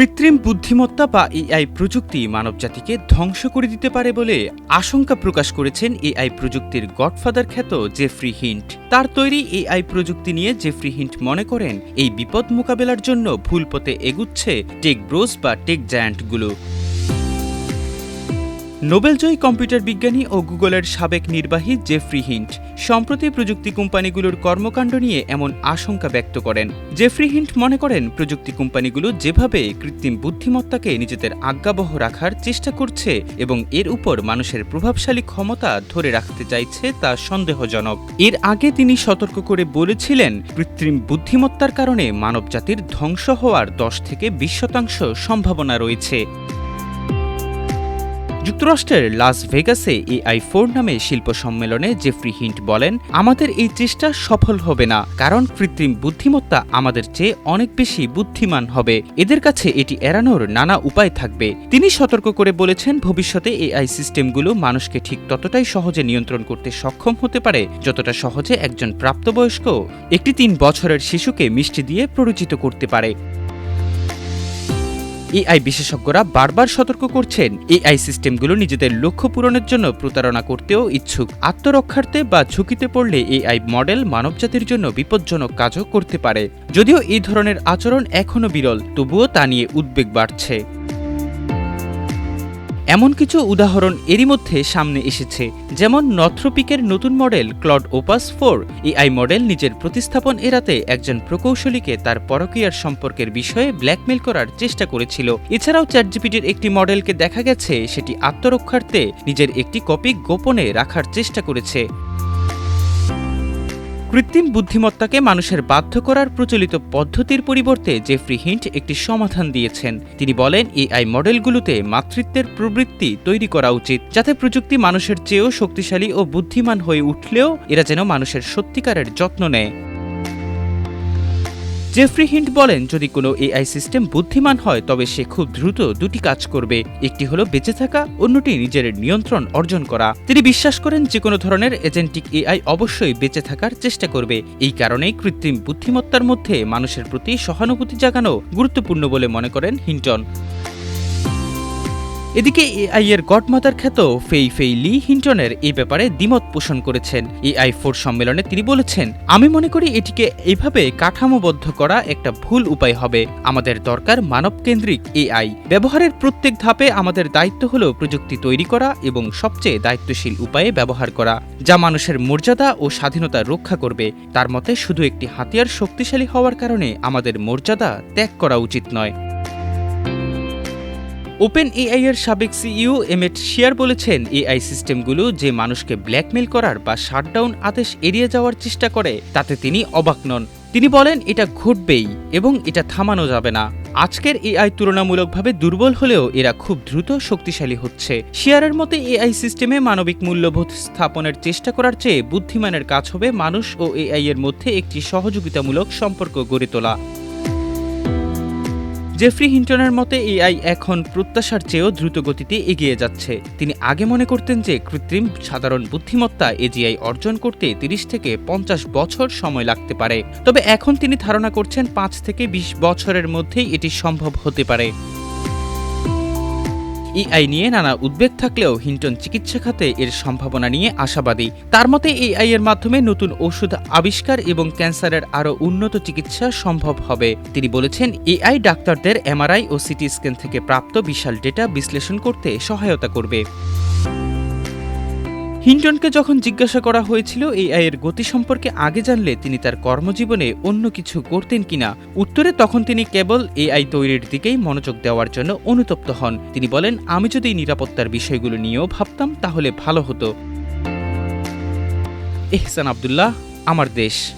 কৃত্রিম বুদ্ধিমত্তা বা এআই প্রযুক্তি মানবজাতিকে ধ্বংস করে দিতে পারে বলে আশঙ্কা প্রকাশ করেছেন এআই প্রযুক্তির গডফাদার খ্যাত জেফ্রি হিন্ট। তার তৈরি এআই প্রযুক্তি নিয়ে জেফ্রি হিন্ট মনে করেন, এই বিপদ মোকাবেলার জন্য ভুল পথে এগুচ্ছে টেক ব্রোস বা টেক জায়ান্টগুলো। নোবেলজয়ী কম্পিউটার বিজ্ঞানী ও গুগলের সাবেক নির্বাহী জেফ্রি হিন্ট। সম্প্রতি প্রযুক্তি কোম্পানিগুলোর কর্মকাণ্ড নিয়ে এমন আশঙ্কা ব্যক্ত করেন। জেফ্রি হিন্ট মনে করেন, প্রযুক্তি কোম্পানিগুলো যেভাবে কৃত্রিম বুদ্ধিমত্তাকে নিজেদের আজ্ঞাবহ রাখার চেষ্টা করছে এবং এর উপর মানুষের প্রভাবশালী ক্ষমতা ধরে রাখতে চাইছে তা সন্দেহজনক। এর আগে তিনি সতর্ক করে বলেছিলেন, কৃত্রিম বুদ্ধিমত্তার কারণে মানবজাতির ধ্বংস হওয়ার দশ থেকে বিশ শতাংশ সম্ভাবনা রয়েছে। যুক্তরাষ্ট্রের লাস ভেগাসে এআই ফোর নামে শিল্প সম্মেলনে জেফ্রি হিন্ট বলেন, আমাদের এই চেষ্টা সফল হবে না, কারণ কৃত্রিম বুদ্ধিমত্তা আমাদের চেয়ে অনেক বেশি বুদ্ধিমান হবে। এদের কাছে এটি এড়ানোর নানা উপায় থাকবে। তিনি সতর্ক করে বলেছেন, ভবিষ্যতে এআই সিস্টেমগুলো মানুষকে ঠিক ততটাই সহজে নিয়ন্ত্রণ করতে সক্ষম হতে পারে, যতটা সহজে একজন প্রাপ্তবয়স্ক একটি তিন বছরের শিশুকে মিষ্টি দিয়ে প্ররোচিত করতে পারে। এআই বিশেষজ্ঞরা বারবার সতর্ক করছেন, এআই সিস্টেমগুলো নিজেদের লক্ষ্য পূরণের জন্য প্রতারণা করতেও ইচ্ছুক। আত্মরক্ষার্থে বা ঝুঁকিতে পড়লে এআই মডেল মানবজাতির জন্য বিপজ্জনক কাজও করতে পারে। যদিও এই ধরনের আচরণ এখনও বিরল, তবুও তা নিয়ে উদ্বেগ বাড়ছে। এমন কিছু উদাহরণ এরই মধ্যে সামনে এসেছে, যেমন নথ্রোপিকের নতুন model Claude Opus four, AI model নিজের প্রতিস্থাপন এড়াতে একজন প্রকৌশলীকে তার পরকীয়ার সম্পর্কের বিষয়ে ব্ল্যাকমেল করার চেষ্টা করেছিল। এছাড়াও চ্যাটজিপিটির একটি মডেলকে দেখা গেছে, সেটি আত্মরক্ষার্থে নিজের একটি কপি গোপনে রাখার চেষ্টা করেছে। কৃত্রিম বুদ্ধিমত্তাকে মানুষের বাধ্য করার প্রচলিত পদ্ধতির পরিবর্তে জেফ্রি হিন্ট একটি সমাধান দিয়েছেন। তিনি বলেন, এআই মডেলগুলোতে মাতৃত্বের প্রবৃত্তি তৈরি করা উচিত, যাতে প্রযুক্তি মানুষের চেয়েও শক্তিশালী ও বুদ্ধিমান হয়ে উঠলেও এরা যেন মানুষের সত্যিকারের যত্ন নেয়। জেফ্রি হিন্ট বলেন, যদি কোনো এআই সিস্টেম বুদ্ধিমান হয়, তবে সে খুব দ্রুত দুটি কাজ করবে। একটি হলো বেঁচে থাকা, অন্যটি নিজের নিয়ন্ত্রণ অর্জন করা। তিনি বিশ্বাস করেন যে কোনো ধরনের এজেন্টিক এআই অবশ্যই বেঁচে থাকার চেষ্টা করবে। এই কারণেই কৃত্রিম বুদ্ধিমত্তার মধ্যে মানুষের প্রতি সহানুভূতি জাগানো গুরুত্বপূর্ণ বলে মনে করেন হিন্টন এদিকে এআই এর গডমাদার খ্যাত ফেই ফেই লি হিন্টনের এই ব্যাপারে দ্বিমত পোষণ করেছেন। এআই ফোর সম্মেলনে তিনি বলেছেন, আমি মনে করি এটিকে এভাবে কাঠামোবদ্ধ করা একটা ভুল উপায় হবে। আমাদের দরকার মানবকেন্দ্রিক এআই। ব্যবহারের প্রত্যেক ধাপে আমাদের দায়িত্ব হল প্রযুক্তি তৈরি করা এবং সবচেয়ে দায়িত্বশীল উপায়ে ব্যবহার করা, যা মানুষের মর্যাদা ও স্বাধীনতা রক্ষা করবে। তার মতে, শুধু একটি হাতিয়ার শক্তিশালী হওয়ার কারণে আমাদের মর্যাদা ত্যাগ করা উচিত নয়। ওপেন এআই এর সাবেক সিইও এমেট শিয়ার বলেছেন, এআই সিস্টেমগুলো যে মানুষকে ব্ল্যাকমেল করার বা শাটডাউন আদেশ এড়িয়ে যাওয়ার চেষ্টা করে, তাতে তিনি অবাক নন। তিনি বলেন, এটা ঘটবেই এবং এটা থামানো যাবে না। আজকের এআই তুলনামূলকভাবে দুর্বল হলেও এরা খুব দ্রুত শক্তিশালী হচ্ছে। শিয়ারের মতে, এআই সিস্টেমে মানবিক মূল্যবোধ স্থাপনের চেষ্টা করার চেয়ে বুদ্ধিমানের কাজ হবে মানুষ ও এআই এর মধ্যে একটি সহযোগিতামূলক সম্পর্ক গড়ে তোলা। জেফ্রি হিন্টনের মতে এআই এখন প্রত্যাশার চেয়েও দ্রুত গতিতে এগিয়ে যাচ্ছে। তিনি আগে মনে করতেন যে, কৃত্রিম সাধারণ বুদ্ধিমত্তা এজিআই অর্জন করতে তিরিশ থেকে পঞ্চাশ বছর সময় লাগতে পারে। তবে এখন তিনি ধারণা করছেন, পাঁচ থেকে বিশ বছরের মধ্যেই এটি সম্ভব হতে পারে। এআই নিয়ে নানা উদ্বেগ থাকলেও হিন্টন চিকিৎসা খাতে এর সম্ভাবনা নিয়ে আশাবাদী। তার মতে, এআই এর মাধ্যমে নতুন ওষুধ আবিষ্কার এবং ক্যান্সারের আরও উন্নত চিকিৎসা সম্ভব হবে। তিনি বলেছেন, এআই ডাক্তারদের এমআরআই ও সিটি স্ক্যান থেকে প্রাপ্ত বিশাল ডেটা বিশ্লেষণ করতে সহায়তা করবে। হিন্টনকে যখন জিজ্ঞাসা করা হয়েছিল, এই আয়ের গতি সম্পর্কে আগে জানলে তিনি তার কর্মজীবনে অন্য কিছু করতেন কিনা, উত্তরে তখন তিনি কেবল এআই তৈরির দিকেই মনোযোগ দেওয়ার জন্য অনুতপ্ত হন। তিনি বলেন, আমি যদি নিরাপত্তার বিষয়গুলো নিয়েও ভাবতাম, তাহলে ভালো হতো। এহসান আবদুল্লাহ, আমার দেশ।